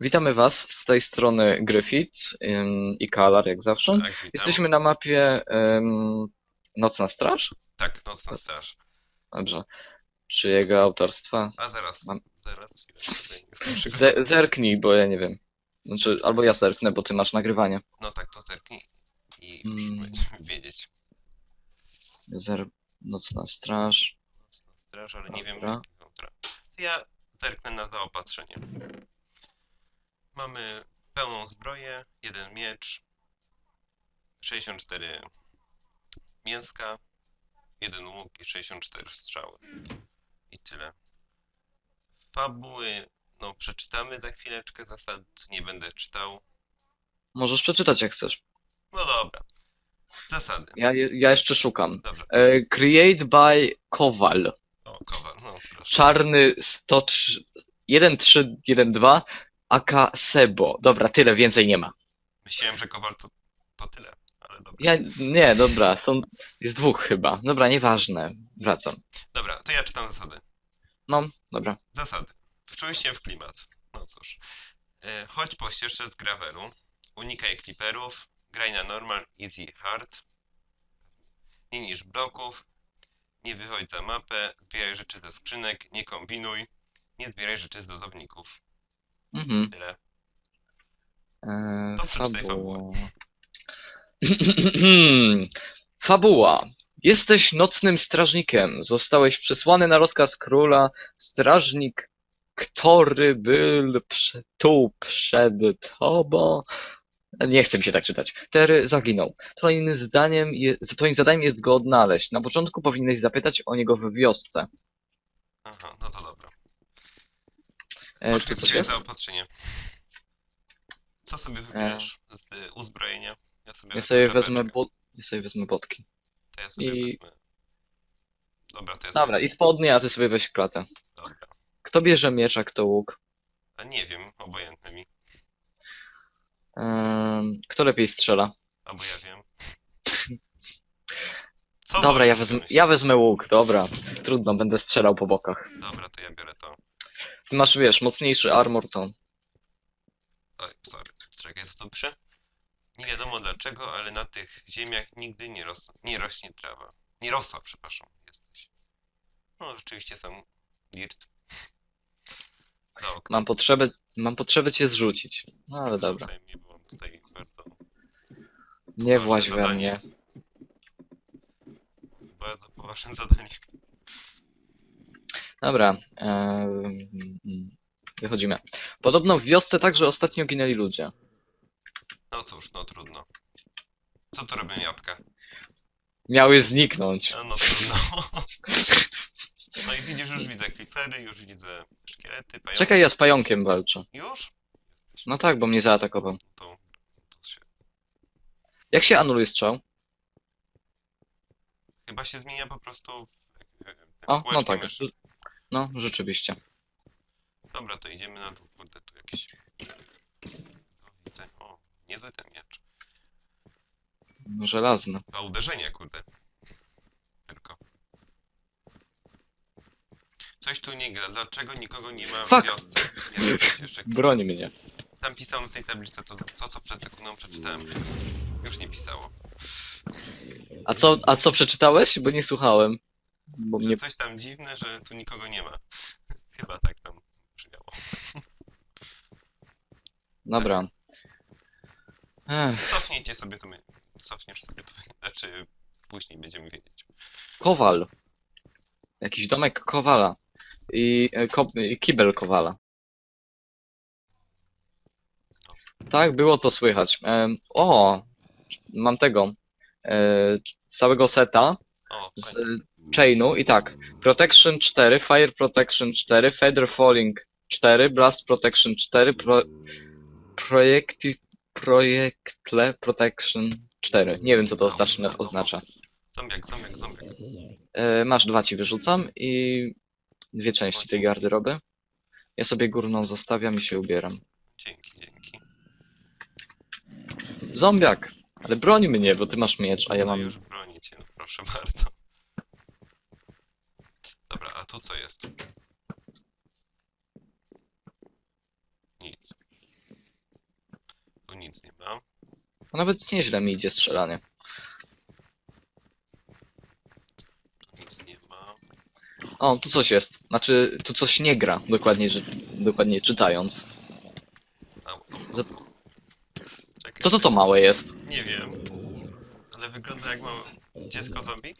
Witamy Was z tej strony Gryfit i Kalar, jak zawsze. Tak, witam. Jesteśmy na mapie Nocna Straż? Tak, Nocna Straż. Dobrze. Czyjego autorstwa? A zaraz, Mam- zaraz, zerknij, bo ja nie wiem. Znaczy, albo ja zerknę, bo Ty masz nagrywanie. No tak, to zerknij i już Mm. będziemy wiedzieć. Zer... Nocna Straż. Nocna Straż, ale nie wiem Dobra. jaki kontra. To ja zerknę na zaopatrzenie. Mamy pełną zbroję, jeden miecz, 64 mięska, jeden łuk i 64 strzały. I tyle. Fabuły, no przeczytamy za chwileczkę, zasad nie będę czytał. Możesz przeczytać, jak chcesz. No dobra. Zasady. Ja, je- ja jeszcze szukam. Dobrze. E, create by Kowal. O, kowal, no proszę. Czarny 103... 1312 AK Sebo. Dobra, tyle, więcej nie ma. Myślałem, że kowal to, to tyle, ale dobra. Ja, nie, dobra, są, jest dwóch chyba. Dobra, nieważne, wracam. Dobra, to ja czytam zasady. No, dobra. Zasady. Wczuj się w klimat. No cóż. E, chodź po ścieżce z gravelu. Unikaj creeperów. Graj na normal, easy, hard. Nie niż bloków. Nie wychodź za mapę. Zbieraj rzeczy ze skrzynek. Nie kombinuj. Nie zbieraj rzeczy z dozowników. Mhm. Tyle. Eee, To przeczytaj fabuła. Fabuła. Jesteś nocnym strażnikiem. Zostałeś przesłany na rozkaz króla. Strażnik, który był prze- tu przed tobą. Nie chcę mi się tak czytać. Tery zaginął. Twoim zdaniem, je, twoim zadaniem jest go odnaleźć. Na początku powinieneś zapytać o niego w wiosce. Aha, no to dobra. E, Poczekaj, tu coś jest? zaopatrzenie. Co sobie wybierasz z y, uzbrojenia? Ja sobie, Ja sobie czapeczkę. wezmę, bo... ja sobie wezmę botki. To ja sobie i- wezmę. Dobra, to ja Dobra, sobie... i spodnie, a ty sobie weź klatę. Dobra. Kto bierze miecz, a kto łuk? A nie wiem, obojętne mi. Kto lepiej strzela? Albo ja wiem. Co Dobra, ja wezmę, wymyślić? ja wezmę łuk, dobra. Trudno, będę strzelał po bokach. Dobra, to ja biorę to. Ty masz, wiesz, mocniejszy armor, to... Oj, sorry. Czekaj, co tu pisze? Nie wiadomo dlaczego, ale na tych ziemiach nigdy nie, ros nie rośnie trawa. Nie rosła, przepraszam, jesteś. No, rzeczywiście sam dirt. Mam potrzebę, mam potrzebę cię zrzucić. No ale dobra. Bo mam tutaj bardzo, Nie właź we zadanie. mnie. bardzo poważne zadanie. Dobra. wychodzimy. Podobno w wiosce także ostatnio ginęli ludzie. No cóż, no trudno. Co tu robią jabłka? Miały zniknąć. A no trudno. No i widzisz, już widzę creepery, już widzę szkielety, pająki. Czekaj, ja z pająkiem walczę. Już? No tak, bo mnie zaatakował. To, to się... Jak się anuluje strzał? Chyba się zmienia po prostu w... O, no kółeczkiem tak. myszy. No, rzeczywiście. Dobra, to idziemy na dół. Kurde, tu jakieś... To widzę. O, niezły ten miecz. No, Żelazny. A uderzenie, kurde. Tylko. Coś tu nie gra. Dlaczego nikogo nie ma w Fuck! wiosce? Jeszcze. Broń mnie. Tam pisało na tej tablicy to, to, co przed sekundą przeczytałem. Już nie pisało. A co, a co przeczytałeś? Bo nie słuchałem. Bo Że mnie... coś tam dziwne, że tu nikogo nie ma. Chyba tak tam brzmiało. Dobra. Ech, Cofnijcie sobie to my. Cofniesz sobie to. Znaczy, później będziemy wiedzieć. kowal. Jakiś domek kowala. I, e, ko, i kibel kowala. Tak, było to słychać. O, mam tego. E, całego seta O, z chainu i tak. Protection 4, Fire Protection 4, Feather Falling 4, Blast Protection 4, pro, Projektle Protection 4. Nie wiem co to ostatnie oznacza. Zombiak, zombiak, zombiak. E, masz dwa ci wyrzucam i dwie części tej garderoby. Ja sobie górną zostawiam i się ubieram. Dzięki, dzięki. Zombiak! Ale broń mnie, bo ty masz miecz, a ja No mam... już bronię cię, no proszę bardzo. Tu co jest? Nic. nic nie ma. A nawet nieźle mi idzie strzelanie. Tu nic nie ma. O, tu coś jest. Znaczy, tu coś nie gra, dokładnie, że, dokładnie czytając. Za- Czekaj, Co to to małe jest? Nie wiem. Ale wygląda jak małe dziecko zombie?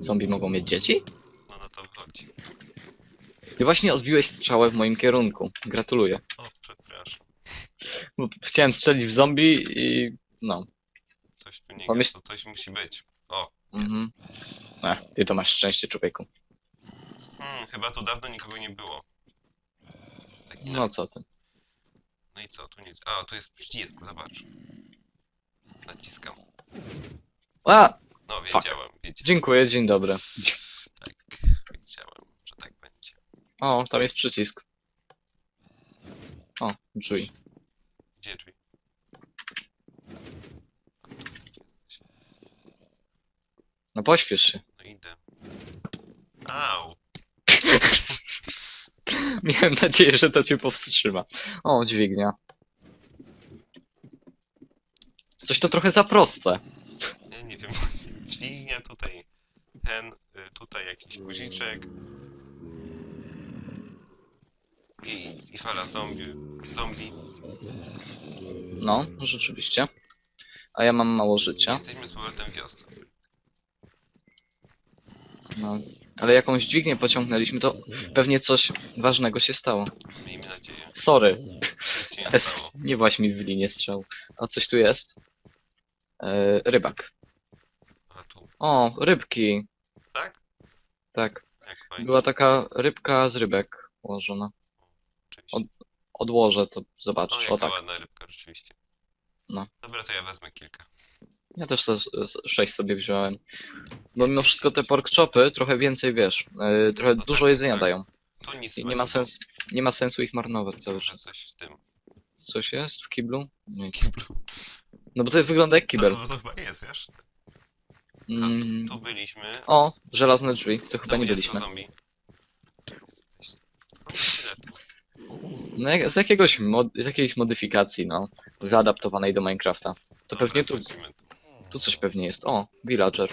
Zombie mogą mieć dzieci? No na to wychodzi. Ty właśnie odbiłeś strzałę w moim kierunku. Gratuluję. O, przepraszam. Bo chciałem strzelić w zombie i... no. Coś tu nie Pomyśl- gra, to coś musi być. O, Mhm. Ech, ty to masz szczęście, człowieku. hmm, chyba tu dawno nikogo nie było. Taki No napis. co ty. No i co, tu nic. A, tu jest przycisk, zobacz. Naciskam. A! No, wiedziałem, wiedziałem. Dziękuję, dzień dobry. Tak, wiedziałem, że tak będzie. O, tam jest przycisk. O, drzwi. Gdzie drzwi? No pośpiesz się. No idę. Au! Miałem nadzieję, że to cię powstrzyma. O, dźwignia. Coś to trochę za proste. Ja nie wiem, dźwignia tutaj. Ten, y, tutaj jakiś guziczek. I, i fala zombie. Zombie. No, rzeczywiście. A ja mam mało życia. Jesteśmy z powrotem w wiosce. No. Ale jakąś dźwignię pociągnęliśmy, to pewnie coś ważnego się stało. Miejmy nadzieję. Sorry. Nic się nie stało. nie właśnie mi w linię strzał. A coś tu jest? E, rybak. A tu. O, rybki. Tak? Tak. Jak fajnie. Była taka rybka z rybek ułożona. Oczywiście. od- Odłożę to, O, zobaczysz. jaka O tak. ładna rybka, rzeczywiście. No. Dobra, to ja wezmę kilka. Ja też te sześć sobie wziąłem. Bo mimo wszystko te pork chopy trochę więcej wiesz. e, trochę No dużo tak, jedzenia tak. dają. Tu nic I nie ma sensu, nie ma sensu ich marnować cały czas. coś w tym Coś jest w kiblu? Nie. kiblu. No bo to wygląda jak kibel. No, to chyba jest, wiesz? Mm. Tu byliśmy. O, żelazne drzwi. To chyba nie byliśmy. zombie. No jak, z jakiegoś mod, z jakiejś modyfikacji, no. Zaadaptowanej do Minecrafta. To Dobra, pewnie tu, wchodzimy tu. tu coś pewnie jest. O, villager.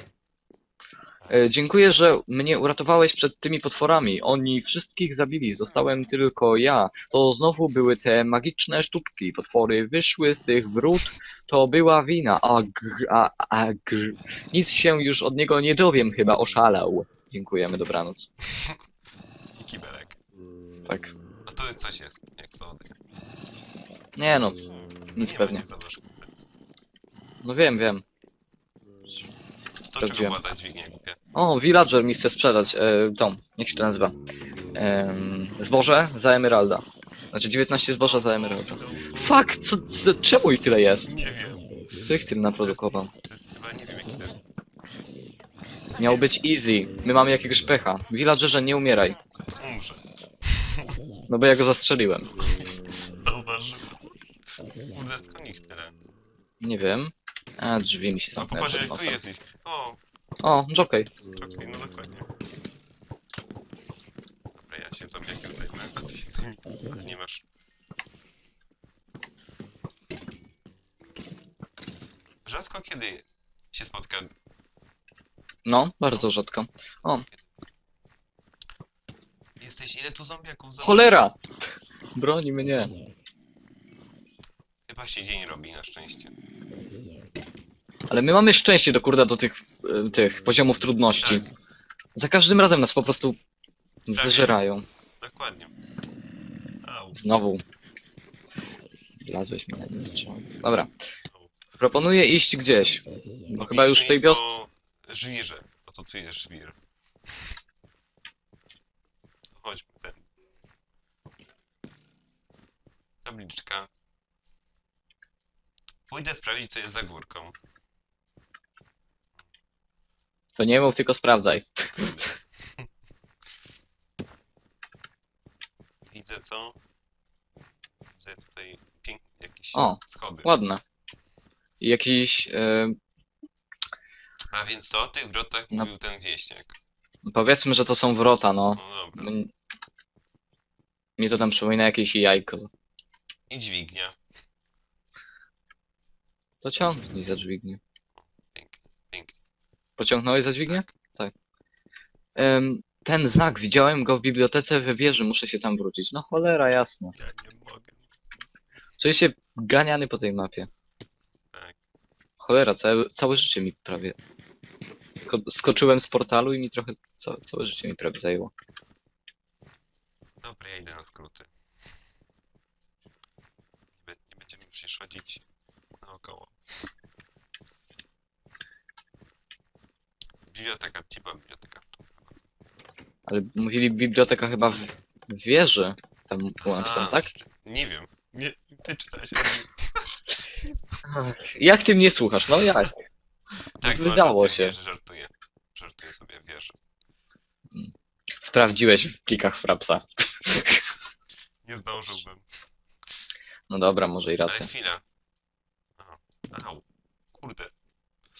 E, dziękuję, że mnie uratowałeś przed tymi potworami. Oni wszystkich zabili, zostałem tylko ja. To znowu były te magiczne sztuczki. Potwory wyszły z tych wrót. To była wina. A gr, a, a gr. Nic się już od niego nie dowiem, chyba oszalał. Dziękujemy, dobranoc. I kibelek. Tak. Tu jest coś jest, jak to Nie no, nie Nic pewnie. Nic, zobacz. no wiem, wiem. To czego Sprawdziłem. była ta dźwignia głupia? O, villager mi chce sprzedać e, tą, jak się to nazywa? Em, zboże za emeralda. Znaczy 19 zboża za emeralda. Fuck, co, co, czemu ich tyle jest? Nie wiem. Kto ich tyle naprodukował? To jest chyba nie wiem jaki to jest. Miał być easy. My mamy jakiegoś pecha. Villagerze, nie umieraj. No bo ja go zastrzeliłem. Zauważyłem. Kurde, skąd ich tyle? Nie wiem. A, drzwi mi się No zamknęły popatrz jak tu nosem. jesteś. O, O, jockey. okej, no dokładnie. Dobra, ja się zombiakiem zajmę, a ty się zajmij. Nie masz. Rzadko kiedy się spotka No, bardzo rzadko. Jesteś ile tu zombiaków? Zobacz. Cholera! Broni mnie. Chyba się dzień robi na szczęście. Ale my mamy szczęście do kurde do tych, e, tych poziomów trudności. Tak. Za każdym razem nas po prostu Tak. zżerają. Dokładnie. Au. Znowu. Wlazłeś mi na jeden strzał. Dobra. Proponuję iść gdzieś. Bo chyba już w tej wiosce... Po żwirze. O to tu jest żwir. Chodźmy ten. Tabliczka. Pójdę sprawdzić co jest za górką. To nie mów, tylko sprawdzaj. Widzę co? Widzę tutaj piękne jakieś O, schody. Ładne. I jakiś... E, A więc co o tych wrotach No. mówił ten wieśniak? powiedzmy, że to są wrota, no. No dobra. M- Mnie to tam przypomina jakieś jajko. I dźwignia. To ciągnij za dźwignię. Pięknie, pięknie. Pociągnąłeś za dźwignię? Tak. Em, ten znak, widziałem go w bibliotece we wieży, muszę się tam wrócić. No cholera, jasne. Ja nie mogę. Czuję się ganiany po tej mapie. Tak. Cholera, całe, całe życie mi prawie... Sko skoczyłem z portalu i mi trochę... Całe, całe życie mi prawie zajęło. Dobra, ja idę na skróty. Nie, be- przecież chodzić naokoło. Biblioteka, była biblioteka? Ale mówili biblioteka chyba w, w wieży. Tam napisane, A, tak? Nie wiem. Nie, ty czytałeś. Ach, Jak ty mnie słuchasz? No jak? Tak, Wydało masz rację, się. Wierzę, żartuję. Żartuję sobie, wierzę. Sprawdziłeś w plikach Frapsa. Nie zdążyłbym. No dobra, może i Ale racja. chwila. Aha. Au. Kurde.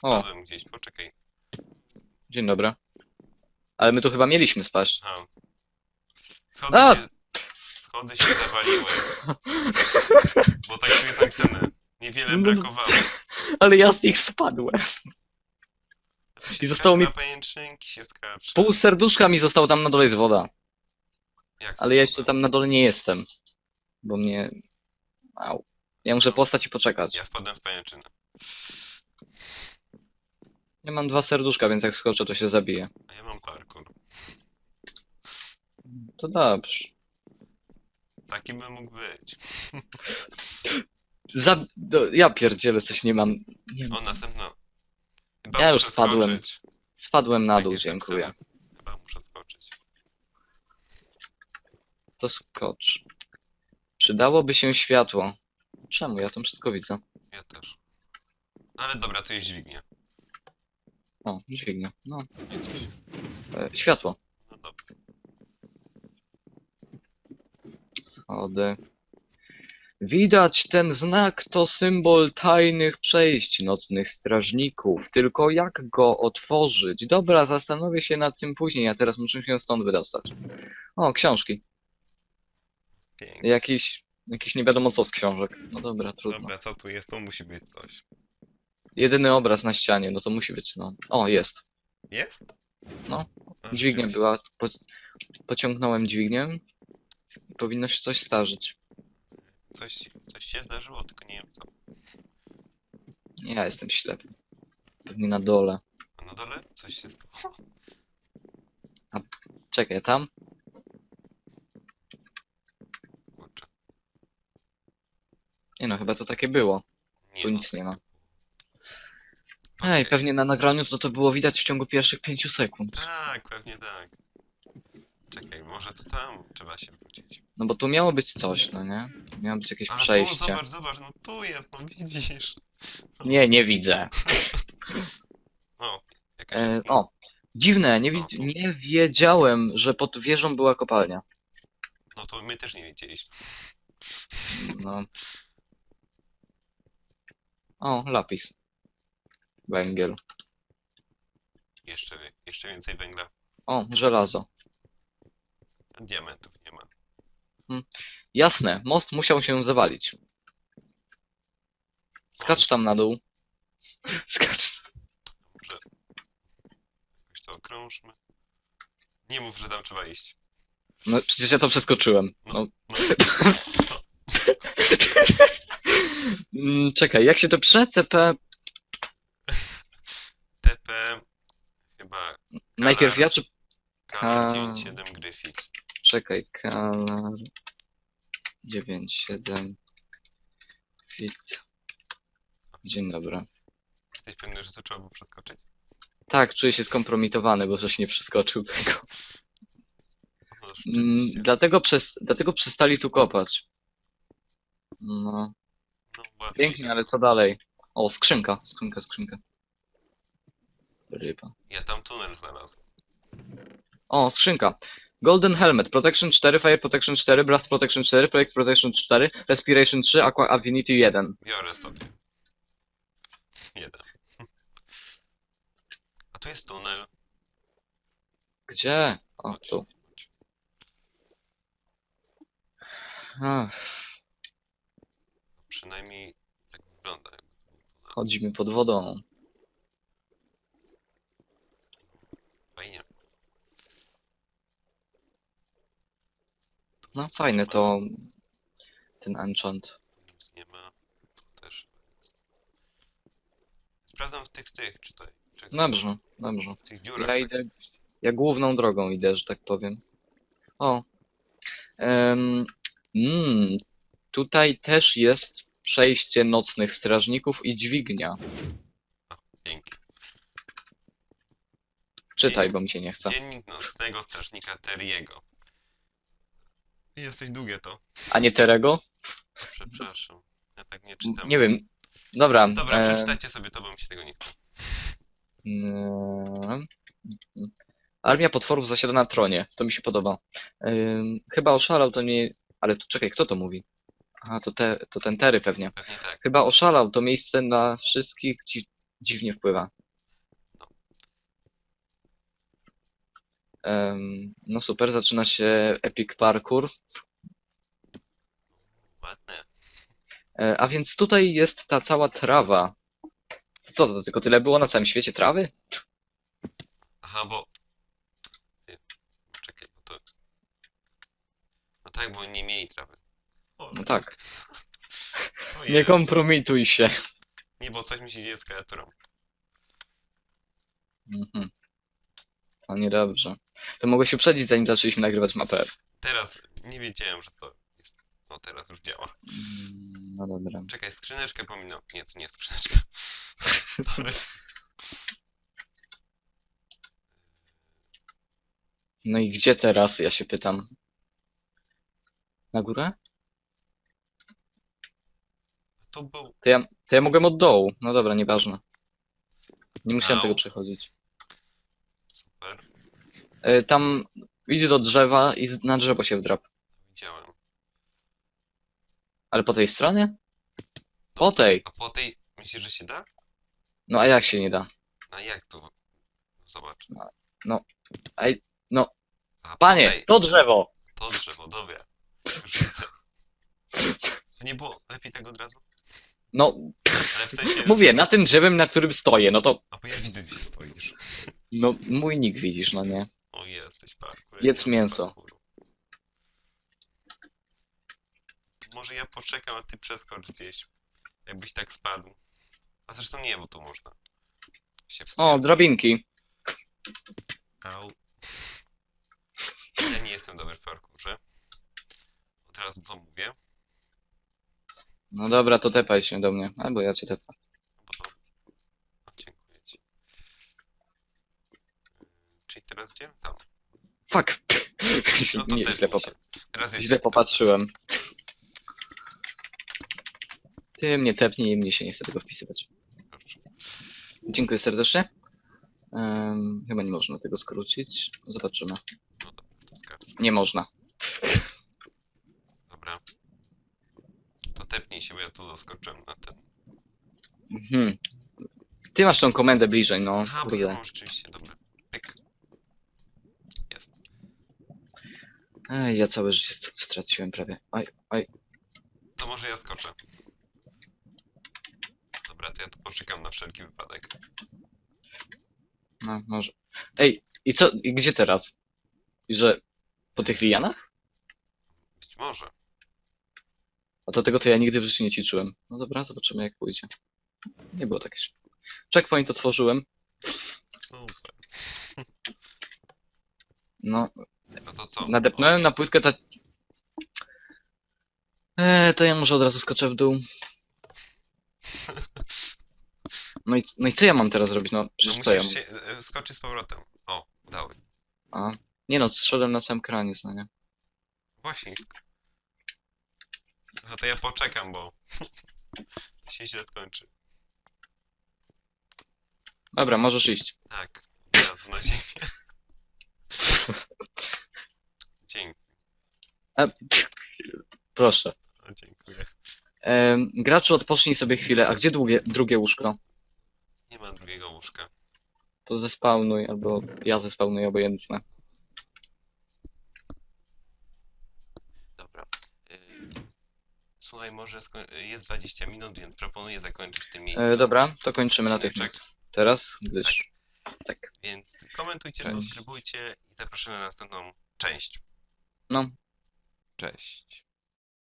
O. Spadłem gdzieś, poczekaj. Dzień dobry. Ale my tu chyba mieliśmy spaść. Aha. Schody A! się, schody się zawaliły. Bo tak tu jest napisane. Niewiele No, brakowało. Ale ja z nich spadłem. Tu się I zostało skacze mi- Na pajęczynki się skacze. Pół serduszka mi zostało tam na dole jest woda. Jak to Ale ja jeszcze tam na dole nie jestem. Bo mnie... Au. Ja muszę postać i poczekać. Ja wpadłem w pajęczynę. Ja mam dwa serduszka, więc jak skoczę, to się zabiję. A ja mam parkour. To dobrze. Taki by mógł być. Zab... Do... Ja pierdzielę, coś nie mam. Nie O, mam. następno. Chyba Ja już muszę spadłem. skoczyć. Spadłem na Tak dół, jest dziękuję. napisane. Chyba muszę skoczyć. To skocz. Przydałoby się światło. Czemu? Ja tam wszystko widzę. Ja też. Ale dobra, to jest dźwignia. O, dźwignia. No. E, światło. No dobra. Schody. Widać ten znak to symbol tajnych przejść nocnych strażników. Tylko jak go otworzyć? Dobra, zastanowię się nad tym później, a teraz muszę się stąd wydostać. O, książki. Pięknie. Jakiś, jakiś nie wiadomo co z książek. No dobra, trudno. Dobra, co tu jest? To musi być coś. Jedyny obraz na ścianie, no to musi być, no. O, jest. Jest? No, A, Dźwignia rzeczywiście. była. Po, pociągnąłem dźwignię. Powinno się coś starzyć. Coś, coś się zdarzyło, tylko nie wiem co. Ja jestem ślepy. Pewnie na dole. A na dole coś się stało. Czekaj, tam? Nie no, chyba to takie było. Tu no, nic nie ma. Ej, pewnie na nagraniu to to było widać w ciągu pierwszych pięciu sekund. Tak, pewnie tak. Czekaj, może to tam trzeba się wrócić. No bo tu miało być coś, no nie? Miało być jakieś A tu, przejście. zobacz, zobacz, no tu jest, no widzisz. Nie, nie widzę. O, jakaś E, jest... o, dziwne, nie, O, widz- tu. nie wiedziałem, że pod wieżą była kopalnia. No to my też nie wiedzieliśmy. No. O, lapis. Węgiel. Jeszcze, wie- jeszcze więcej węgla. O, żelazo. Diamentów nie ma. Jasne, most musiał się zawalić. Skacz tam na dół. Skacz. Może jakoś to okrążmy. Nie mów, że tam trzeba iść. No przecież ja to przeskoczyłem. No. No, Mm, Czekaj, jak się to pisze? TP. TP chyba Najpierw ja czy. Kalar Ka- 97 Gryfit. Czekaj, kalar. 97. Fit. Dzień dobry. Jesteś pewny, że to trzeba było przeskoczyć? Tak, czuję się skompromitowany, bo żeś nie przeskoczył tego. No Mm, dlatego, przez, dlatego przestali tu kopać. No, pięknie, się- ale co dalej? O, skrzynka, skrzynka, skrzynka. Ryba. Ja tam tunel znalazłem. O, skrzynka. Golden Helmet, Protection 4, Fire Protection 4, Blast Protection 4, Project Protection 4, Respiration 3, Aqua Affinity 1. Biorę sobie. Jeden. A tu jest tunel. Gdzie? O, tu. Ach, Przynajmniej tak wygląda. Chodzimy pod wodą. Fajnie. No fajne to ten enchant. Nic nie ma. Tu też nic. Sprawdzam w tych, tych, czy to... Czegoś, Dobrze, dobrze. W tych dziurach. Ja idę, ja główną drogą idę, że tak powiem. O. Em, mm, tutaj też jest przejście nocnych strażników i dźwignia. Dzięki. Czytaj, bo mi się nie chce. Dziennik nocnego strażnika Teriego. Jesteś długie to. A nie Terego? Przepraszam. Ja tak nie czytam. Nie wiem. Dobra. Dobra, e, przeczytajcie sobie to, bo mi się tego nie chce. Mm, Armia potworów zasiada na tronie. To mi się podoba. Ym, chyba oszalał to nie. Ale to czekaj, kto to mówi? Aha, to, te, to ten Tery pewnie. Pewnie tak. Chyba oszalał to miejsce na wszystkich dzi dziwnie wpływa. Ym, no super, zaczyna się Epic Parkour. Ładne. E, a więc tutaj jest ta cała trawa. Co to, tylko tyle było na całym świecie trawy? Aha, bo... Ty, czekaj, bo to... No tak, bo nie mieli trawy. No tak. Nie kompromituj się. Nie, bo coś mi się dzieje z klawiaturą. Mhm. To niedobrze. To mogłeś się uprzedzić, zanim zaczęliśmy nagrywać mapę. Teraz nie wiedziałem, że to jest... No teraz już działa. Mm, No dobra. Czekaj, skrzyneczkę pominął. Nie, to nie jest skrzyneczka. Sorry. No i gdzie teraz, ja się pytam. Na górę? To był... To ja, to ja mogłem od dołu. No dobra, nieważne. Nie musiałem Au. tego przechodzić. Super. E, tam idź do drzewa i z- na drzewo się wdrap. Widziałem. Ale po tej stronie? Po tej. A po tej... Myślisz, że się da? No a jak się nie da? A jak to? Zobacz. Ej, no, A po panie, tej- to drzewo! To drzewo, dobra. Już widzę. To nie było lepiej tego od razu? No, Ale w sensie... mówię, na tym drzewem, na którym stoję, no to, A bo ja widzę, gdzie stoisz. no, mój nick widzisz, no nie? O, jesteś parkour. Jedz mięso. Może ja poczekam, a ty przeskocz gdzieś. Jakbyś tak spadł. A zresztą nie, bo tu można. Się O, drabinki. Au. Ja nie jestem dobry w parkurze. Od razu to mówię. No dobra, to tepaj się do mnie. Albo ja cię tepam. Dziękuję ci. Czyli teraz gdzie? Tam. Fuck. No to Nie, też źle, mi popa się. Teraz źle popatrzyłem. Ty mnie tepnij i mnie się nie chce tego wpisywać. Dziękuję serdecznie. Em, chyba nie można tego skrócić. Zobaczymy. No dobra, to skacz. Nie można. Dobra. To tepnij doskoczyłem na ten. Mhm. Ty masz tą komendę bliżej, no. Aha, bo ja mam rzeczywiście, dobra. Pyk. Jest. Ej, ja całe życie st- straciłem prawie. Oj, oj. To może ja skoczę. Dobra, to ja tu poczekam na wszelki wypadek. No, może. Ej, i co, i gdzie teraz? I że po tych lianach? Być może. A do tego to ja nigdy w życiu nie ćwiczyłem. No dobra, zobaczymy jak pójdzie. Nie było takie. źle. Checkpoint otworzyłem. Super. No, No to co? nadepnąłem na płytkę ta... Eee, to ja może od razu skoczę w dół. No i, c- no i co ja mam teraz robić? No No przecież co ja mam? się e, skoczyć z powrotem. O, udało. A, nie no, strzeliłem na sam kraniec, no nie? Właśnie. sk- No to ja poczekam, bo się źle skończy. Dobra, możesz iść. Tak, od razu na ziemię. Dzięki, E, proszę. o, dziękuję. Em, graczu, odpocznij sobie chwilę. A gdzie drugie, drugie łóżko? Nie ma drugiego łóżka. To zespawnuj, albo ja zespawnuję, obojętne. Dobra. Yy, słuchaj, może skoń... jest 20 minut, więc proponuję zakończyć w tym miejscu. E, dobra, to kończymy natychmiast. Teraz, gdyż... Tak. Więc komentujcie, Cześć. subskrybujcie i zapraszamy na następną część. No, Cześć.